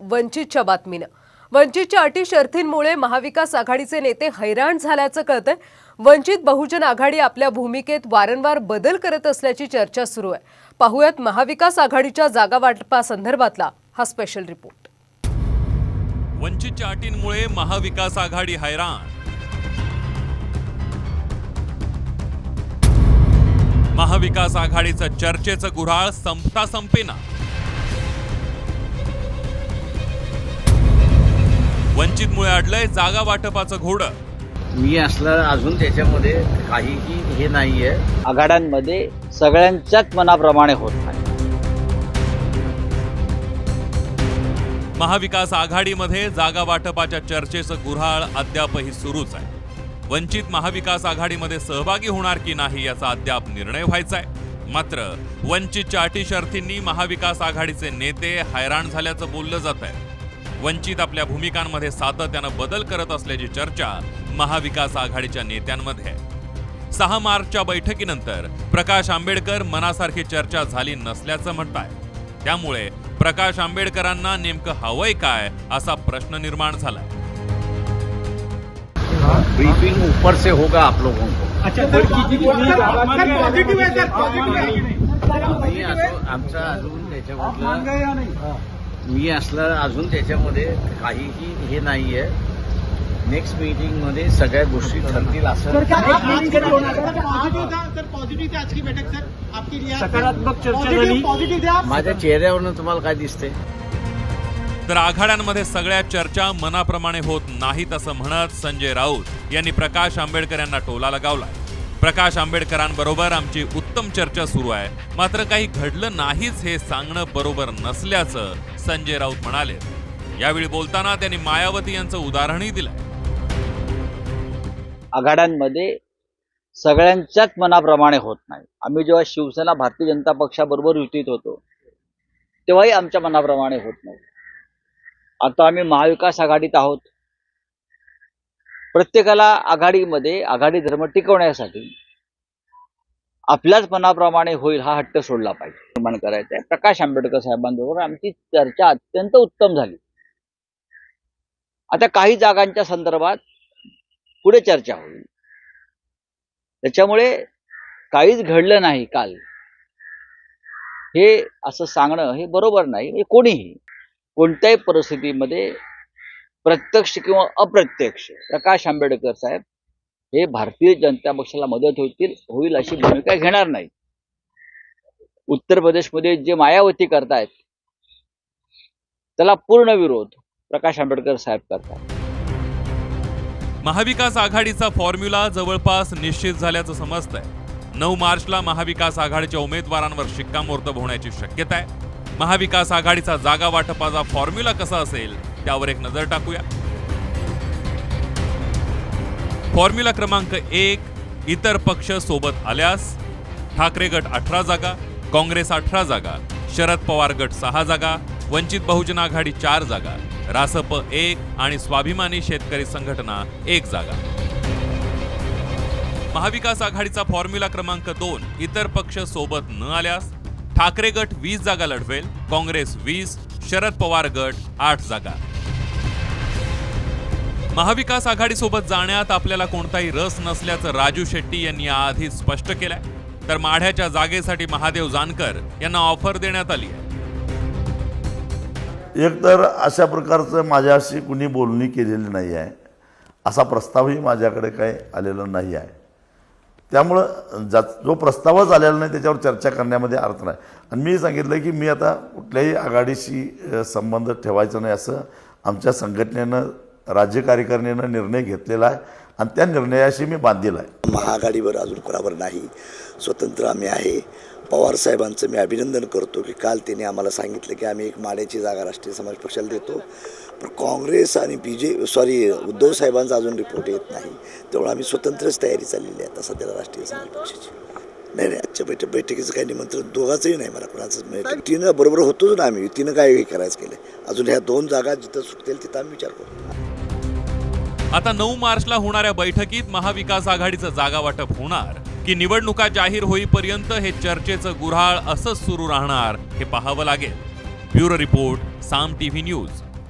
वंचितच्या बातमीनं. वंचितच्या अटी शर्थींमुळे महाविकास आघाडीचे नेते हैराण झाल्याचं कळतंय. वंचित बहुजन आघाडी आपल्या भूमिकेत वारंवार बदल करत असल्याची चर्चा सुरू आहे. पाहुयात महाविकास आघाडीच्या जागा वाटपासंदर्भातला हा स्पेशल रिपोर्ट. वंचितच्या अटींमुळे महाविकास आघाडी हैराण. महाविकास आघाडीचं चर्चेचं गुऱ्हाळ संपता संपेना वंचितमुळे अडलंय जागा वाटपाचं घोडं. मी असलं अजून त्याच्यामध्ये काहीही हे नाहीये. आघाड्यांमध्ये सगळ्यांच्याच मनाप्रमाणे होत नाही महाविकास आघाडीमध्ये जागा वाटपाच्या चर्चेचं गुऱ्हाळ अद्यापही सुरूच आहे. वंचित महाविकास आघाडीमध्ये सहभागी होणार की नाही याचा अद्याप निर्णय व्हायचा आहे मात्र वंचितच्या अटी शर्थींनी महाविकास आघाडीचे नेते हैराण झाल्याचं बोललं जात आहे वंचित आपल्या भूमिकांमध्ये सातत्यानं बदल करत असल्याची चर्चा महाविकास आघाडीच्या नेत्यांमध्ये. आहे सहा मार्चच्या बैठकीनंतर प्रकाश आंबेडकर मनासारखी चर्चा झाली नसल्याचं म्हणताय. त्यामुळे प्रकाश आंबेडकरांना नेमकं हवंय काय असा प्रश्न निर्माण झालाय. ब्रीफिंग ऊपर से होगा आप लोगों को. अच्छा पॉझिटिव्ह आहे सर पॉझिटिव्ह आहे. मी असं आमचं अजून मान मी असलं अजून त्याच्यामध्ये काहीही हे नाहीये. नेक्स्ट मीटिंगमध्ये सगळ्या गोष्टी ठरतील असं सर क्या आज कधी होणार पॉझिटिव्ह था सर पॉझिटिव्ह था आज की बैठक सर. आपकी लिया सकारात्मक चर्चा झाली. माझ्या चेहऱ्यावरनं तुम्हाला काय दिसतंय? तर आघाड्यांमध्ये सगळ्या चर्चा मनाप्रमाणे होत नाहीत असं म्हणत संजय राऊत यांनी प्रकाश आंबेडकर यांना टोला लगावलाय. प्रकाश आंबेडकरांबरोबर आमची उत्तम चर्चा सुरू आहे. मात्र काही घडलं नाहीच हे सांगणं बरोबर नसल्याचं संजय राऊत म्हणाले. यावेळी बोलताना त्यांनी मायावती यांचं उदाहरणही दिलंय आघाड्यांमध्ये सगळ्यांच्याच मनाप्रमाणे होत नाही. आम्ही जेव्हा शिवसेना भारतीय जनता पक्षाबरोबर युतीत होतो तेव्हाही आमच्या मनाप्रमाणे होत नाही. आता आम्ही महाविकास आघाडीत आहोत. प्रत्येकाला आघाडीमध्ये आघाडी धर्म टिकवण्यासाठी आपल्याच मनाप्रमाणे होईल हा हट्ट सोडला पाहिजे. निर्माण करायचा आहे. प्रकाश आंबेडकर साहेबांबरोबर आमची चर्चा अत्यंत उत्तम झाली. आता काही जागांच्या संदर्भात पुढे चर्चा होईल. त्याच्यामुळे काहीच घडलं नाही काल. हे असं सांगणं हे बरोबर नाही. कोणीही कोणत्याही परिस्थितीमध्ये प्रत्यक्ष किंवा अप्रत्यक्ष. प्रकाश आंबेडकर साहेब हे भारतीय जनता पक्षाला मदत होतील होईल अशी भूमिका घेणार नाही. उत्तर प्रदेशमध्ये जे मायावती करतायत त्याला पूर्ण विरोध प्रकाश आंबेडकर साहेब करतात. महाविकास आघाडीचा फॉर्म्युला जवळपास निश्चित झाल्याचं समजतंय. नऊ मार्चला महाविकास आघाडीच्या उमेदवारांवर शिक्कामोर्तब होण्याची शक्यता आहे महाविकास आघाडीचा जागा वाटपाचा फॉर्म्युला कसा असेल त्यावर एक नजर टाकूया. फॉर्म्युला क्रमांक एक इतर पक्ष सोबत आल्यास ठाकरे गट अठरा जागा काँग्रेस अठरा जागा शरद पवार गट सहा जागा वंचित बहुजन आघाडी चार जागा रासप एक आणि स्वाभिमानी शेतकरी संघटना एक जागा. महाविकास आघाडीचा फॉर्म्युला क्रमांक दोन इतर पक्ष सोबत न आल्यास ठाकरे गट वीस जागा लढवेल काँग्रेस वीस शरद पवार गट आठ जागा. महाविकास आघाडीसोबत जाण्यात आपल्याला कोणताही रस नसल्याचं राजू शेट्टी यांनी आधीच स्पष्ट केलंय. तर माढ्याच्या जागेसाठी महादेव जानकर यांना ऑफर देण्यात आली आहे. एक तर अशा प्रकारचं माझ्याशी कुणी बोलणी केलेली नाही आहे. असा प्रस्तावही माझ्याकडे काही आलेला नाही आहे. त्यामुळं जा जो प्रस्तावच आलेला नाही त्याच्यावर चर्चा करण्यामध्ये अर्थ नाही. आणि मी सांगितलं की मी आता कुठल्याही आघाडीशी संबंध ठेवायचा नाही असं आमच्या संघटनेनं राज्य कार्यकारिणीनं निर्णय घेतलेला आहे आणि त्या निर्णयाशी मी बांधील आहे. महाआघाडीवर अजून कोणावर नाही स्वतंत्र आम्ही आहे. पवार साहेबांचं मी अभिनंदन करतो की काल त्यांनी आम्हाला सांगितलं की आम्ही एक माड्याची जागा राष्ट्रीय समाज पक्षाला देतो. पण काँग्रेस आणि बी जे सॉरी उद्धव साहेबांचा अजून रिपोर्ट येत नाही. त्यामुळे आम्ही स्वतंत्रच तयारी चाललेली आहे आता सध्याला राष्ट्रीय समाज पक्षाची. नाही नाही आजच्या बैठक बैठकीचं काही निमंत्रण दोघांचंही नाही मला कोणाचंच मिळतं तिनं बरोबर होतोच ना आम्ही. तिनं काय हे करायचं केलं अजून ह्या दोन जागा जिथं सुटतील तिथं आम्ही विचार करू आता नऊ मार्चला होणाऱ्या बैठकीत महाविकास आघाडीचं जागा वाटप होणार. की निवडणुका जाहीर होईपर्यंत हे चर्चेचं गुऱ्हाळ असंच सुरू राहणार हे पाहावं लागेल. Bureau report Saam TV news.